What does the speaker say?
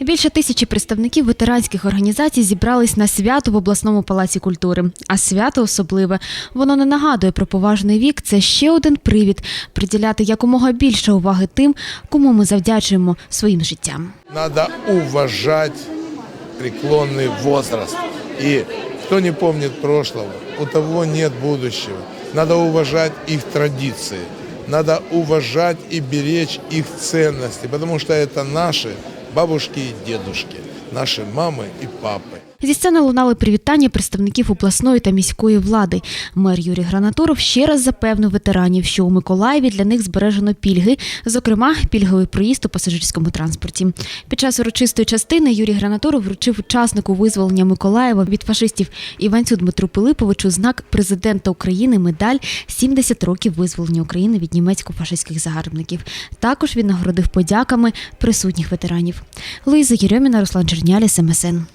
Більше тисячі представників ветеранських організацій зібрались на свято в обласному палаці культури. А свято особливе. Воно не нагадує про поважний вік. Це ще один привід приділяти якомога більше уваги тим, кому ми завдячуємо своїм життям. Надо уважать преклонный возраст. И кто не помнит прошлого, у того нет будущего. Надо уважать их традиции. Надо уважать и беречь их ценности, потому что это наши бабушки и дедушки, наши мамы и папы. Зі сцени лунали привітання представників обласної та міської влади. Мер Юрій Гранатуров ще раз запевнив ветеранів, що у Миколаєві для них збережено пільги, зокрема пільговий проїзд у пасажирському транспорті. Під час урочистої частини Юрій Гранатуров вручив учаснику визволення Миколаєва від фашистів Іванцю Дмитру Пилиповичу знак президента України медаль «70 років визволення України від німецько-фашистських загарбників. Також він нагородив подяками присутніх ветеранів. Луїза Єрьоміна, Руслан Черняліс, МСН.